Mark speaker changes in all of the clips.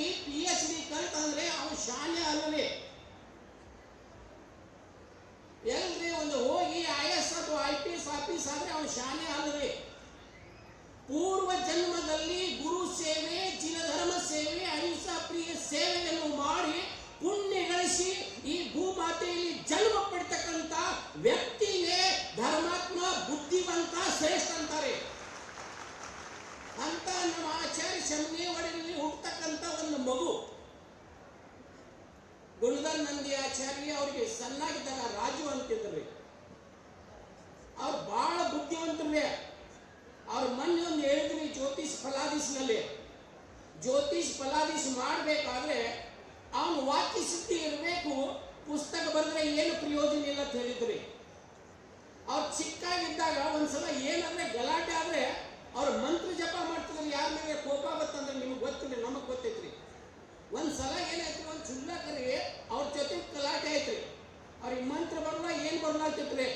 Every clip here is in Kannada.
Speaker 1: ಹೋಗಿ ಪಿ ಎಚ್ ಡಿ ಅವನು ಶಾಲೆ ಅಲ್ಲವೇ? ಎಲ್ರಿ ಒಂದು ಹೋಗಿ ಐ ಎಸ್ ಅಥವಾ ಐ ಪಿ ಎಸ್ ಆಫೀಸ್ ಆದ್ರೆ ಅವನು ಶಾಲೆ ಅಲ್ಲವೇ? ಪೂರ್ವ ಜನ್ಮದಲ್ಲಿ ಗುರು ಸೇವೆ ಚಿರಧರ್ಮ ಸೇವೆ ಅಹಿಂಸಾ ಪ್ರಿಯ ಸೇವೆಯನ್ನು ಮಾಡಿ ಪುಣ್ಯ ಗಳಿಸಿ ಈ ಭೂಮಾತೆಯಲ್ಲಿ ಜನ್ಮ ಪಡ್ತಕ್ಕಂಥ ವ್ಯಕ್ತಿಗೆ ಧರ್ಮಾತ್ಮ ಬುದ್ಧಿವಂತ ಶ್ರೇಷ್ಠ ಅಂತಾರೆ ಅಂತ ನಮ್ಮ ಆಚಾರ್ಯ ಶಮನೆ ಒಳಗಲ್ಲಿ ಹುಟ್ಟತಕ್ಕಂಥ ಒಂದು ಮಗು ಗುಣಧರ್ ನಂದಿ ಆಚಾರ್ಯ ಅವರಿಗೆ ಸಣ್ಣಾಗಿದ್ದಾಗ ರಾಜು ಅಂತಿದ್ರಿ ಅವ್ರು ಬಹಳ ಬುದ್ಧಿವಂತರೇ ಅವ್ರ ಮೊನ್ನೆ ಒಂದು ಹೇಳಿದ್ರಿ ಜ್ಯೋತಿಷ್ ಫಲಾದೀಶ್ನಲ್ಲಿ ಜ್ಯೋತಿಷ್ ಫಲಾದೀಶ್ ಮಾಡಬೇಕಾದ್ರೆ ಅವನು ವಾಕ್ಯ ಸಿದ್ಧಿ ಇರಬೇಕು, ಪುಸ್ತಕ ಬರೆದ್ರೆ ಏನು ಪ್ರಯೋಜನ ಇಲ್ಲ ಅಂತ ಹೇಳಿದ್ರಿ. ಅವ್ರು ಚಿಕ್ಕಾಗಿದ್ದಾಗ ಒಂದ್ಸಲ ಏನಂದ್ರೆ ಗಲಾಟೆ ಆದ್ರೆ ಅವ್ರ ಮಂತ್ರ ಜಪ ಮಾಡ್ತಿದ್ರು. ಯಾರ ಮೇಲೆ ಕೋಪ ಬತ್ತಂದ್ರೆ ನಿಮ್ಗೆ ಗೊತ್ತಿಲ್ಲ, ನಮಗೆ ಗೊತ್ತೈತ್ರಿ. ಒಂದ್ಸಲ ಏನಾಯ್ತು ಒಂದು ಚುಲ್ಲಕರಿಗೆ ಅವ್ರ ಜೊತೆ ಗಲಾಟೆ ಆಯ್ತ್ರಿ ಅವ್ರಿಗೆ ಮಂತ್ರ ಬರಲ್ಲ ಏನು ಬರಲ್ಲ ಆಗ್ತೈತ್ರಿ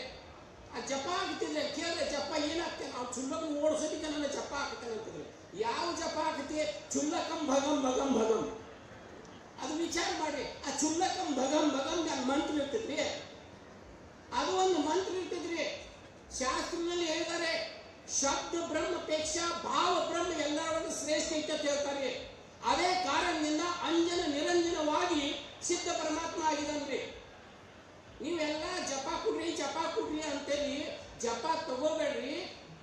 Speaker 1: ಆ ಜಪ ಆಗ್ತಿದ್ರೆ ಕೇಳಿದ್ರೆ ಜಪ ಏನಾಗ್ತದೆ? ಅವ್ರು ಚುಲ್ಲಕ್ಕೆ ಓಡಿಸೋದಕ್ಕೆ ನನ್ನ ಜಪ ಆಗ್ತಾನೆ ಅಂತಿದ್ರು ಯಾವ ಜಪ ಆಗ್ತಿ ಚುಲ್ಲಕಂ ಭಗಂ ಭಗಂ ಭಗಂ. ಅದು ವಿಚಾರ ಮಾಡಿ. ಆ ಚುಲ್ಲಕಂ ಭಗಂ ಭಗಂ ಅಲ್ಲಿ ಮಂತ್ರ ಇರ್ತೈತ್ರಿ ಅದು ಒಂದು ಮಂತ್ರ ಇರ್ತೈತ್ರಿ ಶಾಸ್ತ್ರದಲ್ಲಿ ಹೇಳ್ತಾರೆ ಶಬ್ದ ಬ್ರಹ್ಮಪೇಕ್ಷ ಭಾವ ಬ್ರಹ್ಮ ಎಲ್ಲರೊಳಗೆ ಶ್ರೇಷ್ಠ ಐತೆ ಅಂತ ಹೇಳ್ತಾರೆ. ಅದೇ ಕಾರಣದಿಂದ ಅಂಜನ ನಿರಂಜನವಾಗಿ ಸಿದ್ಧ ಪರಮಾತ್ಮ ಆಗಿದನ್ರಿ ನೀವೆಲ್ಲ ಜಪ ಕೊಡ್ರಿ ಜಪ ಕೊಡ್ರಿ ಅಂತೇಳಿ ಜಪ ತಗೋಬೇಡ್ರಿ.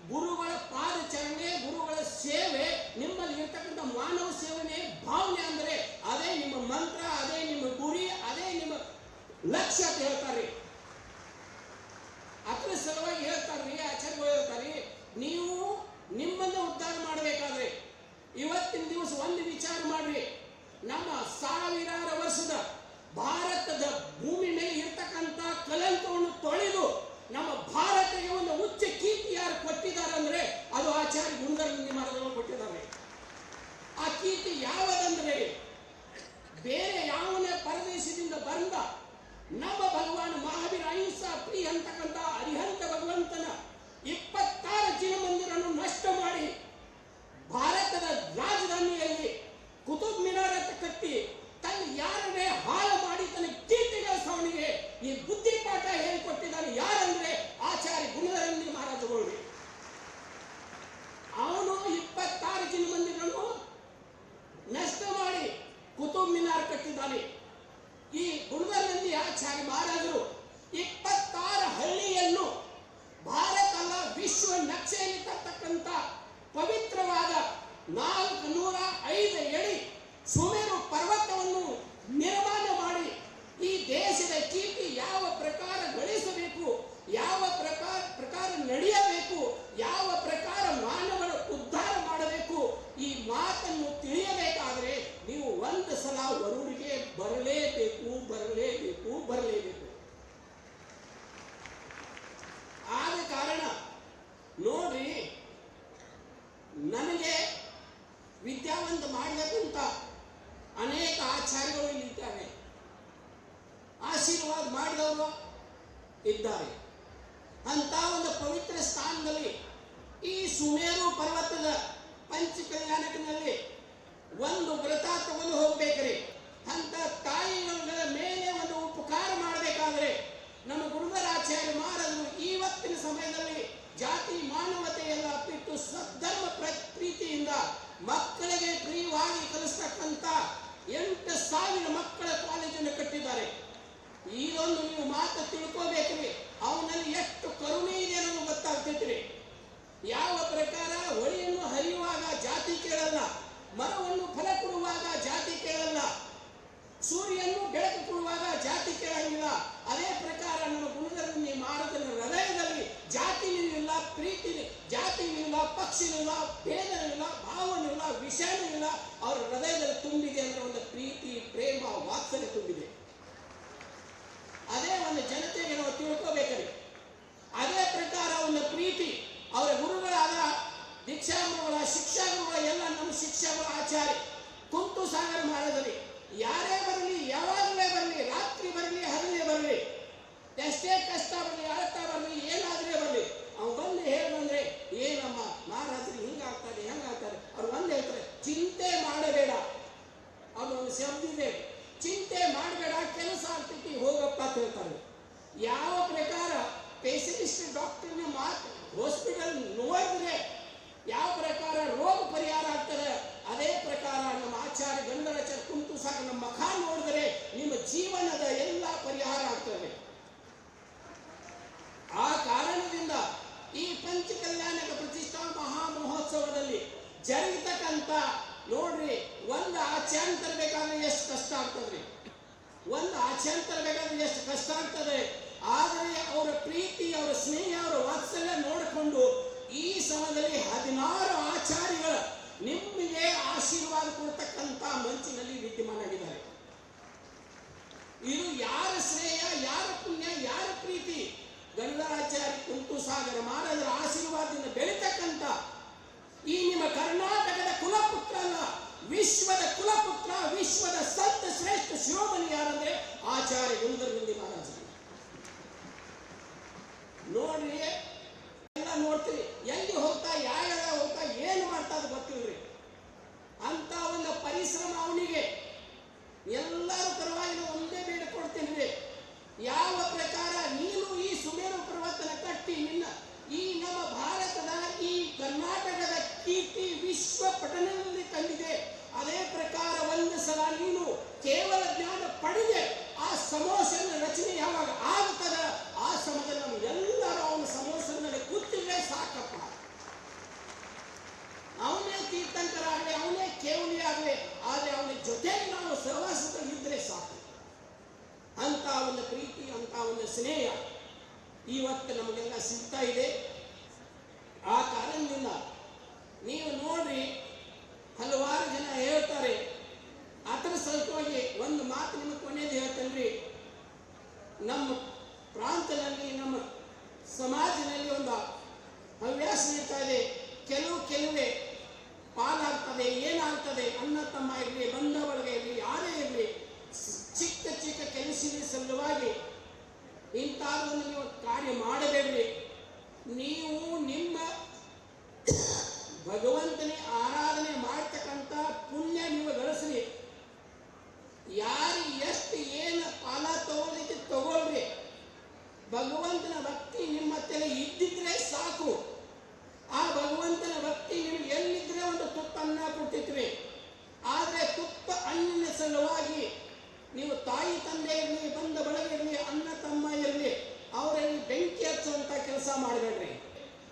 Speaker 1: ಗುರುಗಳ ಪಾದಚರಣೆ, ಗುರುಗಳ ಸೇವೆ ನಿಮ್ಮಲ್ಲಿ ಇರ್ತಕ್ಕಂಥ ಮಾನವ ಸೇವನೆ, ಭಾವನೆ ಅಂದ್ರೆ ಅದೇ ನಿಮ್ಮ ಮಂತ್ರ, ಅದೇ ನಿಮ್ಮ ಗುರಿ ಅದೇ ನಿಮ್ಮ ಲಕ್ಷ್ಯ ಅಂತ ಹೇಳ್ತಾರೆ ಅದರ ಸಲುವಾಗಿ ಹೇಳ್ತಾರ್ರಿ ಆಚಾರ್ಯಗಳು ಹೇಳ್ತಾರೆ ನೀವು ನಿಮ್ಮನ್ನ ಉದ್ಧಾರ ಮಾಡಬೇಕಾದ್ರೆ ಇವತ್ತಿನ ದಿವಸ ಒಂದು ವಿಚಾರ ಮಾಡ್ರಿ ನಮ್ಮ ಸಾವಿರಾರು ವರ್ಷದ ಭಾರತದ ಭೂಮಿ ಮೇಲೆ ಇರ್ತಕ್ಕಂಥ ಕಲಂಕವನ್ನು ತೊಳೆದು ನಮ್ಮ ಭಾರತಕ್ಕೆ ಒಂದು ಉಚ್ಚ ಕೀರ್ತಿ ಯಾರು ಕೊಟ್ಟಿದ್ದಾರೆ ಅಂದ್ರೆ ಅದು ಆಚಾರ್ಯ ಗುಂಡರಂಗಿ ಮಹಾರಾಜರು ಕೊಟ್ಟಿದ್ದಾರೆ ಆ ಕೀರ್ತಿ ಯಾವದಂದ್ರೆ ಬೇರೆ ಯಾವನೇ ಪರದೇಶದಿಂದ ಬಂದ ನಮ್ಮ ಭಗವಾನ್ ಮಹಾವೀರ ಅಹಿಂಸಾ ಪ್ರಿಯ ಅಂತಕ್ಕಂಥ ಅರಿಹಂತ ಭಗವಂತನ ಇಪ್ಪತ್ತಾರು ಜಿನ ಮಂದಿರನ್ನು ನಷ್ಟ ಮಾಡಿ ಭಾರತದ ರಾಜಧಾನಿಯಲ್ಲಿ ಕುತುಬ್ ಮಿನಾರ್ ಅಂತ ಕಟ್ಟಿ ತನ್ನ ಯಾರನ್ನೇ ಹಾಳು ಮಾಡಿ ತನ್ನ ಕೀರ್ತಿಗಳ ಸವಣಿಗೆ ಈ ಬುದ್ಧಿ ಪಾಠ ಹೇಳಿಕೊಟ್ಟಿದ್ದಾನೆ ಯಾರಂದ್ರೆ ಆಚಾರ್ಯ ಗುಣಧರಂಗಿ ಮಹಾರಾಜಗಳು ಅವನು ಇಪ್ಪತ್ತಾರು ಜಿನ ಮಂದಿರನ್ನು ನಷ್ಟ ಮಾಡಿ ಕುತುಬ್ ಮಿನಾರ್ ಕಟ್ಟಿದ್ದಾನೆ ಈ ಗುಣದಲ್ಲಿ ಆಚಾರ್ಯ ಮಹಾರಾಜರು ಇಪ್ಪತ್ತಾರು ಹಳ್ಳಿಯನ್ನು ಭಾರತ ಅಲ್ಲ ವಿಶ್ವ ನಕ್ಷೆಯಲ್ಲಿ ತರ್ತಕ್ಕಂಥ ಪವಿತ್ರವಾದ ನಾಲ್ಕು ನೂರ ಐದು ಎಡಿ ಸುಮೇರು ಪರ್ವತವನ್ನು ನಿರ್ಮಾಣ ಮಾಡಿ ಈ ದೇಶದ ಕೀರ್ತಿ ಯಾವ ಪ್ರಕಾರ ಗಳಿಸಬೇಕು ಯಾವ ಪ್ರಕಾರ ಪ್ರಕಾರ ನಡೆಯಬೇಕು ಯಾವ ಪ್ರಕಾರ ಮಾನವರ ಉದ್ಧಾರ ಮಾಡಬೇಕು ಈ ಮಾತನ್ನು ತಿಳಿಯಬೇಕಾದ್ರೆ ನೀವು ವರೂರಿಗೆ ಬರಲೇಬೇಕು ಬರಲೇಬೇಕು ಬರಲೇಬೇಕು. ಆದ ಕಾರಣ ನೋಡ್ರಿ, ನನಗೆ ವಿದ್ಯಾವಂತ ಮಾಡಬೇಕಂತ ಅನೇಕ ಆಚಾರ್ಯಗಳು ಇಲ್ಲಿದ್ದಾರೆ ಆಶೀರ್ವಾದ ಮಾಡಿದವರು ಇದ್ದಾರೆ. ಅಂತ ಒಂದು ಪವಿತ್ರ ಸ್ಥಾನದಲ್ಲಿ ಈ ಸುಮೇರು ಪರ್ವತದ ಪಂಚಕಲ್ಯಾಣಕನಲ್ಲಿ ಒಂದು ವ್ರತ ತಗೊಂಡು ಹೋಗ್ಬೇಕ್ರಿ. ಅಂತ ತಾಯಿಗಳ ಮೇಲೆ ಒಂದು ಉಪಕಾರ ಮಾಡಬೇಕಾದ್ರೆ ನಮ್ಮ ಗುರುವರಾಚಾರ್ಯ ಮಹಾರಾಜರು ಇವತ್ತಿನ ಸಮಯದಲ್ಲಿ ಜಾತಿ ಮಾನವತೆಯೆಲ್ಲ ಬಿಟ್ಟು ಸದ್ಧರ್ಮ ಪ್ರ- ಪ್ರೀತಿಯಿಂದ ಮಕ್ಕಳಿಗೆ ಪ್ರಿಯವಾಗಿ ಕಲಿಸ್ತಕ್ಕಂಥ ಎಂಟು ಸಾವಿರ ಮಕ್ಕಳ ಕಾಲೇಜನ್ನು ಕಟ್ಟಿದ್ದಾರೆ. ಇದೊಂದು ನೀವು ಮಾತು ತಿಳ್ಕೋಬೇಕ್ರಿ. ಅವನಲ್ಲಿ ಎಷ್ಟು ಕರುಣೆ ಇದೆ ಅನ್ನೋದು ಗೊತ್ತಾಗ್ತೈತ್ರಿ. ಯಾವ ಪ್ರಕಾರ ಹೊಳೆಯನ್ನು ಹರಿಯುವಾಗ ಜಾತಿ ಕೇಳಲ್ಲ. ಮರವನ್ನು ಫಲ ಕೊಡುವಾಗ ಜಾತಿ ಕೇಳಲ್ಲ. ಸೂರ್ಯನು ಬೆಳಕು ಕೊಡುವಾಗ ಜಾತಿ ಕೇಳಂಗಿಲ್ಲ. ಅದೇ ಪ್ರಕಾರ ನಮ್ಮ ಗುಣದಲ್ಲಿ ಮಾರದನ ಹೃದಯದಲ್ಲಿ ಜಾತಿ ಇಲ್ಲ ಪ್ರೀತಿ ಜಾತಿನಿಲ್ಲ ಪಕ್ಷಿನಿಲ್ಲ ಪಕ್ಷಿನೂ ಭಾವನಿಲ್ಲ ಭೇದನೂ ಇಲ್ಲ ಭಾವನೂ ಇಲ್ಲ ವಿಷಯನೂ ಇಲ್ಲ ಅವರ ಹೃದಯದಲ್ಲಿ ತುಂಬಿದೆ ಅಂದ್ರೆ ಒಂದು ಪ್ರೀತಿ, ಪ್ರೇಮ, ವಾತ್ಸಲ್ಯ ತುಂಬಿದೆ. ಅದೇ ಒಂದು ಜನತೆಗೆ ನಾವು ತಿಳ್ಕೋಬೇಕರಿ. ಅದೇ ಪ್ರಕಾರ ಒಂದು ಪ್ರೀತಿ. ಅವರ ಗುರುಗಳಾದ ನಮ್ಮ ಆಚಾರ್ಯ ಕುಂತು ಸಾಗರ ಮಹಾರಾಜರಿ ಯಾರೇ ಬರಲಿ, ಯಾವಾಗಲೇ ಬರಲಿ, ರಾತ್ರಿ ಬರಲಿ ಹಗಲೇ ಬರಲಿ, ಎಷ್ಟೇ ಕಷ್ಟ ಬರಲಿ ಒಂದು ಆಚರಣೆ ತರಬೇಕಾದ್ರೆ ಎಷ್ಟು ಕಷ್ಟ ಆಗ್ತದ್ರಿ ಒಂದು ಆಚರಣೆ ತರಬೇಕಾದ್ರೆ ಎಷ್ಟು ಕಷ್ಟ ಆಗ್ತದೆ. ಆದರೆ ಅವರ ಪ್ರೀತಿ, ಅವರ ಸ್ನೇಹ, ಅವರ ವಾತ್ಸಲ್ಯ ನೋಡಿಕೊಂಡು ಈ ಸಮಯದಲ್ಲಿ ಹದಿನಾರು ಆಚಾರ್ಯಗಳ ನಿಮಗೆ ಆಶೀರ್ವಾದ ಕೊಡ್ತಕ್ಕಂತ ಮಂಚಿನಲ್ಲಿ ವಿದ್ಯಮಾನಾಗಿದ್ದಾರೆ ಇದು ಯಾರ ಶ್ರೇಯ ಯಾರ ಪುಣ್ಯ, ಯಾರ ಪ್ರೀತಿ? ಗಂಗಾಚಾರ್ಯ ಕುಂತು ಸಾಗರ ಮಹಾರಾಜರ ಆಶೀರ್ವಾದದಿಂದ ಬೆಳೀತಕ್ಕಂಥ ಈ ನಿಮ್ಮ ಕರ್ನಾಟಕದ ಕುಲಪುತ್ರ ಅಲ್ಲ. ವಿಶ್ವದ ಕುಲಪುತ್ರ, ವಿಶ್ವದ ಸಂತ ಶ್ರೇಷ್ಠ ಶಿರೋಮಣಿ ಯಾರಂದ್ರೆ ಆಚಾರ್ಯ ಗುಂದರಗುಂದಿ ಮಹಾರಾಜ ನೋಡ್ರಿ, ಎಲ್ಲ ನೋಡ್ತೀವಿ ಎಲ್ಲಿ ಹೋಗ್ತಾ, ಯಾವ ಹೋಗ್ತಾ, ಏನು ಮಾಡ್ತಾ ಅದು ಗೊತ್ತಿಲ್ರಿ. ಅಂತ ಒಂದು ಪರಿಶ್ರಮ ಅವನಿಗೆ. ಎಲ್ಲರೂ ಪರವಾಗಿ ಒಂದೇ ಬೇಡ ಕೊಡ್ತೀನಿ ಯಾವ ಪ್ರಕಾರ ನೀನು ಈ ಸುಮೇರು ಪರ್ವತನ ಕಟ್ಟಿ ನಿನ್ನ ಈ ನಮ್ಮ ಭಾರತದ, ಈ ಕರ್ನಾಟಕದ ಕೀರ್ತಿ ವಿಶ್ವ ಪಠನದಲ್ಲಿ ತಂದಿದೆ. ಅದೇ ಪ್ರಕಾರ ಒಂದು ಸಲ ನೀನು ಕೇವಲ ಜ್ಞಾನ ಪಡೆದೆ. ಆ ಸಮೋಸನ ರಚನೆ ಯಾವಾಗ ಆಗ್ತದ? ಆ ಸಮಯದಲ್ಲಿ ನಾವು ಎಲ್ಲರೂ ಅವನ ಸಮೋಸನಲ್ಲಿ ಕೂತಿದ್ರೆ ಸಾಕಪ್ಪ. ಅವನೇ ತೀರ್ಥಂಕರಾಗಲಿ, ಅವನೇ ಕೇವಲಿ ಆಗಲಿ ಆದರೆ ಅವನ ಜೊತೆಗೆ ನಾವು ಸಹವಾಸದಲ್ಲಿ ಇದ್ರೆ ಸಾಕು. ಅಂತ ಒಂದು ಪ್ರೀತಿ ಅಂತ ಒಂದು ಸ್ನೇಹ. ಇವತ್ತು ನಮಗೆಲ್ಲ ಸಿಗ್ತಾ ಇದೆ ಆ ಕಾರಣದಿಂದ ನೀವು ನೋಡ್ರಿ ಹಲವಾರು ಜನ ಹೇಳ್ತಾರೆ ಅದರ ಸಹಿತವಾಗಿ ಒಂದು ಮಾತು ನಿಮಗೆ ಕೊನೆಯದು ಹೇಳ್ತೇನೆ ನಮ್ಮ ಪ್ರಾಂತದಲ್ಲಿ ನಮ್ಮ ಹವ್ಯಾಸ ಇರ್ತಾ ಇದೆ ಕೆಲವು ಕೆಲವೇ ಪಾಲಾಗ್ತದೆ, ಏನಾಗ್ತದೆ, ಅಣ್ಣ, ತಮ್ಮ ಇರಲಿ ಬಂಧ ಇರಲಿ, ಯಾರೇ ಇರಲಿ, ಚಿಕ್ಕ ಚಿಕ್ಕ ಕೆಲಸದ ಸಲುವಾಗಿ ಇಂಥದ್ದನ್ನು ನೀವು ಕಾರ್ಯ ಮಾಡಬೇಡ್ರಿ. ನೀವು ನಿಮ್ಮ ಭಗವಂತನೇ ಆರಾಧನೆ ಮಾಡ್ತಕ್ಕಂಥ ಪುಣ್ಯ ನೀವು ಗಳಿಸ್ರಿ ಯಾರು ಎಷ್ಟು ಏನು ಫಲ ತಗೊಳ್ಲಿಕ್ಕೆ ತಗೊಳ್ರಿ ಭಗವಂತನ ಭಕ್ತಿ ನಿಮ್ಮ ತಲೆ ಇದ್ದಿದ್ರೆ ಸಾಕು ಆ ಭಗವಂತನ ಭಕ್ತಿ ನಿಮ್ಗೆ ಎಲ್ಲಿದ್ರೆ ಒಂದು ತುತ್ತ ಅನ್ನ ಕೊಡ್ತಿದ್ರಿ ಆದರೆ ತುತ್ತ ಅಣ್ಣಿನ ಸಲುವಾಗಿ ನೀವು ತಾಯಿ ತಂದೆ ಇರಲಿ ಬಂದ ಬಳಗ ಇರಲಿ ಅಣ್ಣ ತಮ್ಮ ಇರಲಿ ಅವರಲ್ಲಿ ಬೆಂಕಿ ಹಚ್ಚುವಂತ ಮಾಡಬೇಡ್ರಿ.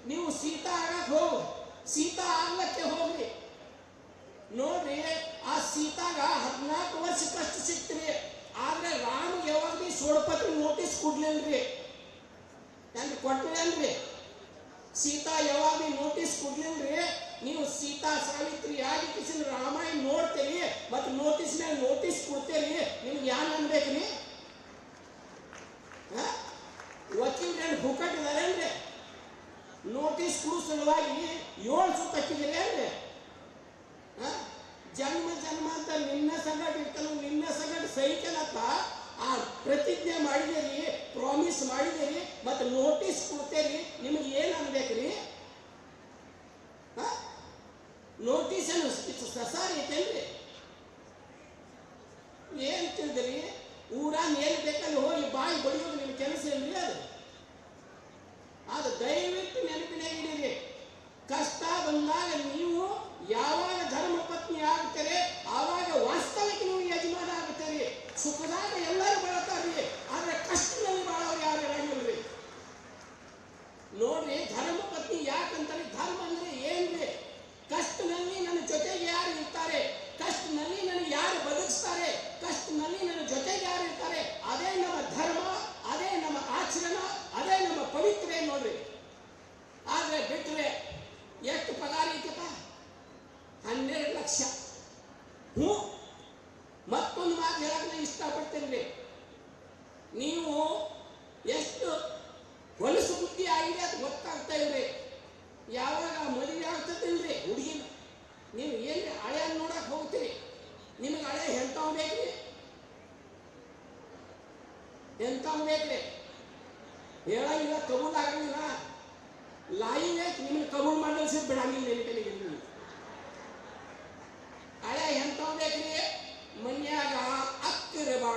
Speaker 1: ನೀವು ಸೀತಾ ಆಗಕ್ಕೆ ಹೋಗು. ಸೀತಾ ಆಗ್ಲಕ್ಕೆ ಹೋಗ್ರಿ ನೋಡ್ರಿ, ಆ ಸೀತಾಗ ಹದಿನಾಲ್ಕು ವರ್ಷ ಕಷ್ಟ ಸಿಕ್ತ್ರಿ. ಆದ್ರೆ ರಾಮ ಯಾವಾಗ ಸೋಡಪತ್ರಿ ನೋಟಿಸ್ ಕೊಡ್ಲಿಲ್ರಿ. ಯಾಕೆ ಕೊಟ್ಟಿಲ್ರಿ ಸೀತಾ ಯಾವಾಗ ನೋಟಿಸ್ ಕೊಡ್ಲಿಲ್ರಿ. ನೀವು ಸೀತಾ ಸಾವಿತ್ರಿ ಆಗಿ ಕಿಸಿನ ರಾಮಾಯಣ ನೋಡ್ತೀರಿ, ಮತ್ತು ನೋಟಿಸ್ ಮೇಲೆ ನೋಟಿಸ್ ಕೊಡ್ತೀರಿ. ನಿಮ್ಗೆ ಯಾನ್ ಅನ್ಬೇಕ್ರಿ ಸಲುವಾಗಿ ಏಳು ಸುತ್ತ ಏನ್ರಿ ಜನ್ಮ ಜನ್ಮ ಅಂತ ನಿನ್ನ ಸಂಗಡ ಇರ್ತಾನ ನಿನ್ನ ಸಂಗಡ ಸಹಿತನಪ್ಪ. ಆ ಪ್ರತಿಜ್ಞೆ ಮಾಡಿದಿರಿ ಪ್ರಾಮಿಸ್ ಮಾಡಿದಿರಿ, ಮತ್ತು ನೋಟಿಸ್ ಕೊಡ್ತೇರಿ, ನಿಮಗೆ ಏನು ಅನ್ಬೇಕ್ರಿ? ನೋಟಿಸ್ ಏನು? ಸಸಾರಿ ಐತೇನ್ರಿ? ಏನು ತಿಳಿದ್ರಿ? ಊರಾನ್ ಏನು ಬೇಕಲ್ಲಿ ಹೋಗಿ ಬಾಯಿ ಬಡಿಯೋದು ನಿಮ್ಮ ಕೆಲಸ ಏನ್ರಿ ಅದು? ಅದು ದಯವಿಟ್ಟು ನೆನಪಿನಾಗ ಇಡೀರಿ.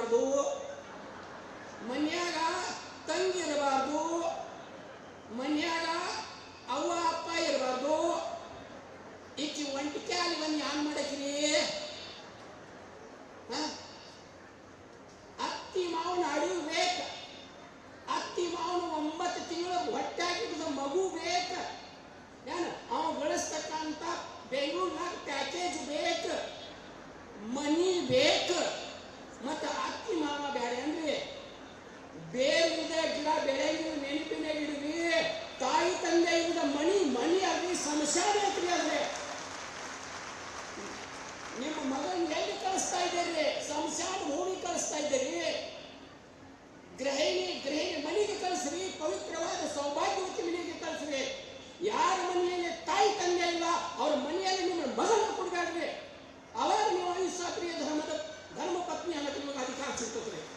Speaker 1: ಇರಬಾರ್ದು ಮನ್ಯಾಗ ತಂಗಿ ಇರಬಾರ್ದು ಮನ್ಯಾಗ ಅವ್ವ, ಅಪ್ಪ ಇರಬಾರ್ದು. ಈಚಿ ಒಂಟಿಕ್ಯಾಲಿ ಬಂದು ಯಾನ್ ಮಾಡಕ್ರಿ? ಅತ್ತಿ ಮಾವನ ಅಡಿವು ಬೇಕು. ಅತ್ತಿ ಮಾವನ ಒಂಬತ್ತು ತಿಂಗಳ ಹೊಟ್ಟಾಕಿದ ಮಗು ಬೇಕು. ಏನು ಅವ ಬಳಸ್ತಕ್ಕಂಥ ಬೆಂಗಳೂರಿನಾಗ ಪ್ಯಾಕೇಜ್ ಬೇಕು. ಮನಿ ಬೇಕು. ಮತ್ತು ಅತ್ತಿ ಮಾವ ಬೇಡೇನ್ರಿ ಬೇರಿಲ್ಲದ ಗಿಡ ಬೆಳೆಗಿನ ನೆನಪಿನೇ ಇಡ್ರಿ ತಾಯಿ ತಂದೆ ಮಣಿ ಮಣಿ ಆಗಲಿ, ಸಂಸಾರ ಐತ್ರಿ ಅಂದ್ರೆ ನಿಮ್ಮ ಮಗನ ಎಲ್ಲಿ ಕಳಿಸ್ತಾ ಇದ್ದೀರಿ? ಸಂಸಾರ ಭೂಮಿ ಕಳಿಸ್ತಾ ಇದ್ದೀರಿ? ಗೃಹಿಣಿ ಗೃಹಿಣಿ ಮನೆಗೆ ಕಳಿಸ್ರಿ, ಪವಿತ್ರವಾದ ಸೌಭಾಗ್ಯವತಿ ಮನೆಗೆ ಕಳಿಸ್ರಿ. ಯಾರ ಮನೆಯಲ್ಲಿ ತಾಯಿ ತಂದೆ ಇಲ್ಲ, ಅವ್ರ ಮನೆಯಲ್ಲಿ ನಿಮ್ಮ ಮಗನ ಕೊಡಬೇಡ್ರಿ. ಅವರ ನೀವು ಅಹಿಂಸಾಕ್ರಿಯ ಧರ್ಮದ धर्मपत्नी आला तरी मग काय सुटत नाही